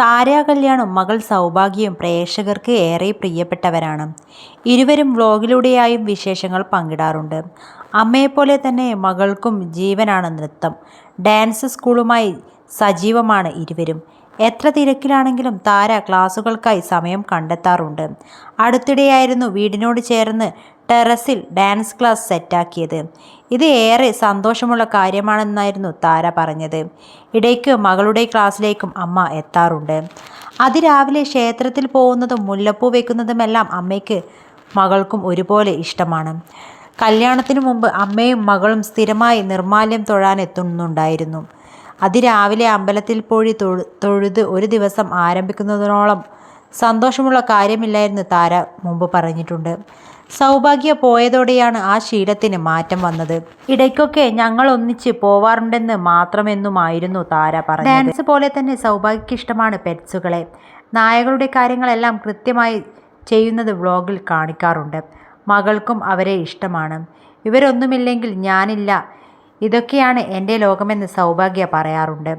താര കല്യാണും മകൾ സൗഭാഗ്യവും പ്രേക്ഷകർക്ക് ഏറെ പ്രിയപ്പെട്ടവരാണ്. ഇരുവരും വ്ലോഗിലൂടെയായും വിശേഷങ്ങൾ പങ്കിടാറുണ്ട്. അമ്മയെപ്പോലെ തന്നെ മകൾക്കും ജീവനാണ് നൃത്തം. ഡാൻസ് സ്കൂളുമായി സജീവമാണ് ഇരുവരും. എത്ര തിരക്കിലാണെങ്കിലും താര ക്ലാസുകൾക്കായി സമയം കണ്ടെത്താറുണ്ട്. അടുത്തിടെയായിരുന്നു വീടിനോട് ചേർന്ന് ടെറസിൽ ഡാൻസ് ക്ലാസ് സെറ്റാക്കിയത്. ഇത് ഏറെ സന്തോഷമുള്ള കാര്യമാണെന്നായിരുന്നു താര പറഞ്ഞത്. ഇടയ്ക്ക് മകളുടെ ക്ലാസ്സിലേക്കും അമ്മ എത്താറുണ്ട്. അതിരാവിലെ ക്ഷേത്രത്തിൽ പോകുന്നതും മുല്ലപ്പൂ വെക്കുന്നതുമെല്ലാം അമ്മയ്ക്ക് മകൾക്കും ഒരുപോലെ ഇഷ്ടമാണ്. കല്യാണത്തിന് മുമ്പ് അമ്മയും മകളും സ്ഥിരമായി നിർമാല്യം തൊഴാൻ എത്തുന്നുണ്ടായിരുന്നു. അതിരാവിലെ അമ്പലത്തിൽ പോയി തൊഴു തൊഴുത് ഒരു ദിവസം ആരംഭിക്കുന്നതിനോളം സന്തോഷമുള്ള കാര്യമില്ലായിരുന്നു താര മുമ്പ് പറഞ്ഞിട്ടുണ്ട്. സൗഭാഗ്യ പോയതോടെയാണ് ആ ശീലത്തിന് മാറ്റം വന്നത്. ഇടയ്ക്കൊക്കെ ഞങ്ങൾ ഒന്നിച്ച് പോവാറുണ്ടെന്ന് മാത്രമെന്നുമായിരുന്നു താര പറഞ്ഞത്. ഡാൻസ് പോലെ തന്നെ സൗഭാഗ്യക്ക് ഇഷ്ടമാണ് പെറ്റ്സുകളെ. നായകളുടെ കാര്യങ്ങളെല്ലാം കൃത്യമായി ചെയ്യുന്നത് വ്ളോഗിൽ കാണിക്കാറുണ്ട്. മകൾക്കും അവരെ ഇഷ്ടമാണ്. ഇവരൊന്നുമില്ലെങ്കിൽ ഞാനില്ല. ഇതൊക്കെയാണ് എന്റെ ലോകമെന്ന് സൗഭാഗ്യ പറയാറുണ്ട്.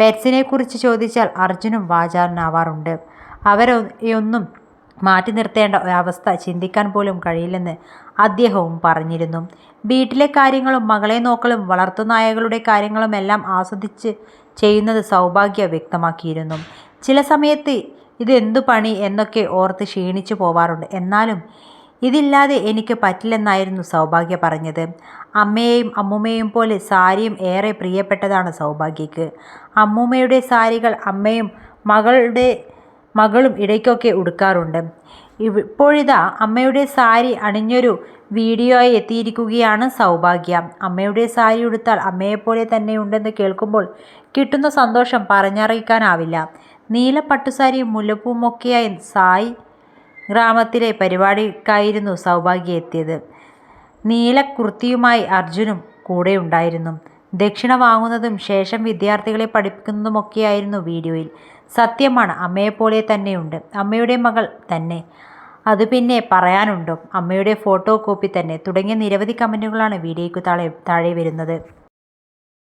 പെറ്റ്സിനെക്കുറിച്ച് ചോദിച്ചാൽ അർജുനും വാചാലനാവാറുണ്ട് അവരൊന്നും മാറ്റി നിർത്തേണ്ട ഒരവസ്ഥ ചിന്തിക്കാൻ പോലും കഴിയില്ലെന്ന് അദ്ദേഹവും പറഞ്ഞിരുന്നു. വീട്ടിലെ കാര്യങ്ങളും മകളെ നോക്കലും വളർത്തുനായകളുടെ കാര്യങ്ങളും എല്ലാം ആസ്വദിച്ച് ചെയ്യുന്നത് സൗഭാഗ്യ വ്യക്തമാക്കിയിരുന്നു. ചില സമയത്ത് ഇതെന്തു പണി എന്നൊക്കെ ഓർത്ത് ക്ഷീണിച്ചു പോവാറുണ്ട്. എന്നാലും ഇതില്ലാതെ എനിക്ക് പറ്റില്ലെന്നായിരുന്നു സൗഭാഗ്യ പറഞ്ഞത്. അമ്മയെയും അമ്മൂമ്മയും പോലെ സാരിയും ഏറെ പ്രിയപ്പെട്ടതാണ് സൗഭാഗ്യക്ക് അമ്മൂമ്മയുടെ സാരികൾ അമ്മയും മകളുടെ മകളും ഇടയ്ക്കൊക്കെ ഉടുക്കാറുണ്ട്. ഇപ്പോഴിതാ അമ്മയുടെ സാരി അണിഞ്ഞൊരു വീഡിയോയായി എത്തിയിരിക്കുകയാണ് സൗഭാഗ്യ. അമ്മയുടെ സാരി ഉടുത്താൽ അമ്മയെപ്പോലെ തന്നെയുണ്ടെന്ന് കേൾക്കുമ്പോൾ കിട്ടുന്ന സന്തോഷം പറഞ്ഞറിയിക്കാനാവില്ല. നീല പട്ടുസാരിയും മുല്ലപ്പൂമൊക്കെയായി സായി ഗ്രാമത്തിലെ പരിപാടിക്കായിരുന്നു സൗഭാഗ്യ എത്തിയത്. നീല കുർത്തിയുമായി അർജുനും കൂടെ ഉണ്ടായിരുന്നു. ദക്ഷിണ വാങ്ങുന്നതും ശേഷം വിദ്യാർത്ഥികളെ പഠിപ്പിക്കുന്നതുമൊക്കെയായിരുന്നു വീഡിയോയിൽ. സത്യമാണ് അമ്മയെപ്പോലെ തന്നെയുണ്ട്. അമ്മയുടെ മകൾ തന്നെ. അത് പിന്നെ പറയാനുണ്ടോ? അമ്മയുടെ ഫോട്ടോ കോപ്പി തന്നെ. തുടങ്ങിയ നിരവധി കമന്റുകളാണ് വീഡിയോയ്ക്ക് താഴെ താഴെ വരുന്നത്.